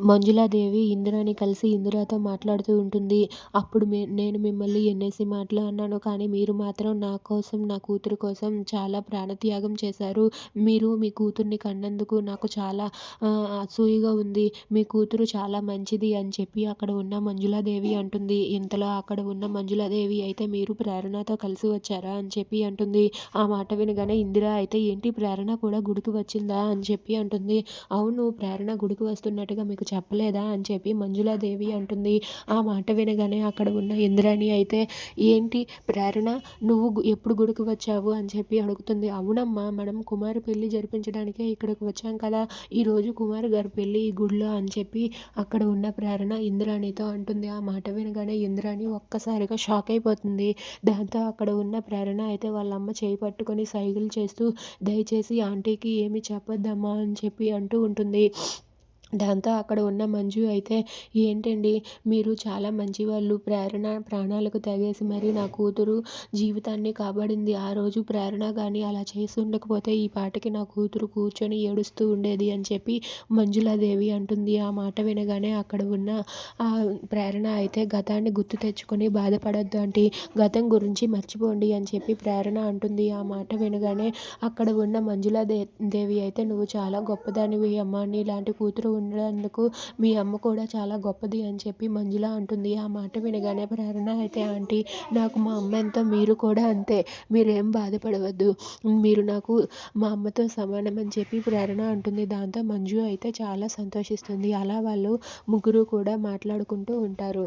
మంజులాదేవి ఇందిరని కలిసి ఇందిరతో మాట్లాడుతూ ఉంటుంది. అప్పుడు నేను మిమ్మల్ని ఎన్నేసి మాటలు అన్నాను. కానీ మీరు మాత్రం నా కోసం నా కూతురు కోసం చాలా ప్రాణత్యాగం చేశారు. మీరు మీ కూతుర్ని కన్నందుకు నాకు చాలా అసూయగా ఉంది. మీ కూతురు చాలా మంచిది అని చెప్పి అక్కడ ఉన్న మంజులాదేవి అంటుంది. ఇంతలో అక్కడ ఉన్న మంజులాదేవి అయితే మీరు ప్రేరణతో కలిసి వచ్చారా అని చెప్పి అంటుంది. ఆ మాట వినగానే ఇందిర అయితే ఏంటి ప్రేరణ కూడా గుడికి వచ్చిందా అని చెప్పి అంటుంది. అవును ప్రేరణ గుడికి వస్తున్నట్టుగా మీకు చెప్పలేదా అని చెప్పి మంజులాదేవి అంటుంది. ఆ మాట వినగానే అక్కడ ఉన్న ఇంద్రాణి అయితే ఏంటి ప్రేరణ నువ్వు ఎప్పుడు గుడికి వచ్చావు అని చెప్పి అడుగుతుంది. అవునమ్మా మనం కుమారు పెళ్ళి జరిపించడానికే ఇక్కడికి వచ్చాం కదా ఈరోజు కుమారి గారి పెళ్ళి ఈ గుడిలో అని చెప్పి అక్కడ ఉన్న ప్రేరణ ఇంద్రాణితో అంటుంది. ఆ మాట వినగానే ఇంద్రాణి ఒక్కసారిగా షాక్ అయిపోతుంది. దాంతో అక్కడ ఉన్న ప్రేరణ అయితే వాళ్ళ అమ్మ చేయి పట్టుకొని సైగలు చేస్తూ దయచేసి ఆంటీకి ఏమి చెప్పొద్దమ్మా అని చెప్పి అంటూ ఉంటుంది. దాంతో అక్కడ ఉన్న మంజు అయితే ఏంటండి మీరు చాలా మంచివాళ్ళు ప్రేరణ ప్రాణాలకు తెగేసి మరి నా కూతురు జీవితాన్ని కాపాడింది. ఆ రోజు ప్రేరణ కానీ అలా చేసి ఉండకపోతే ఈ పాటకి నా కూతురు కూర్చొని ఏడుస్తూ ఉండేది అని చెప్పి మంజులాదేవి అంటుంది. ఆ మాట వినగానే అక్కడ ఉన్న ఆ ప్రేరణ అయితే గతాన్ని గుర్తు తెచ్చుకొని బాధపడద్దు అంటే గతం గురించి మర్చిపోండి అని చెప్పి ప్రేరణ అంటుంది. ఆ మాట వినగానే అక్కడ ఉన్న మంజులాదే దేవి అయితే నువ్వు చాలా గొప్పదానివి అమ్మా నీలాంటి కూతురు ఉండేందుకు మీ అమ్మ కూడా చాలా గొప్పది అని చెప్పి మంజుల అంటుంది. ఆ మాట వినగానే ప్రేరణ అయితే ఆంటీ నాకు మా అమ్మ ఎంతో మీరు కూడా అంతే మీరేం బాధపడవద్దు. మీరు నాకు మా అమ్మతో సమానం అని చెప్పి ప్రేరణ అంటుంది. దాంతో మంజు అయితే చాలా సంతోషిస్తుంది. అలా వాళ్ళు ముగ్గురు కూడా మాట్లాడుకుంటూ ఉంటారు.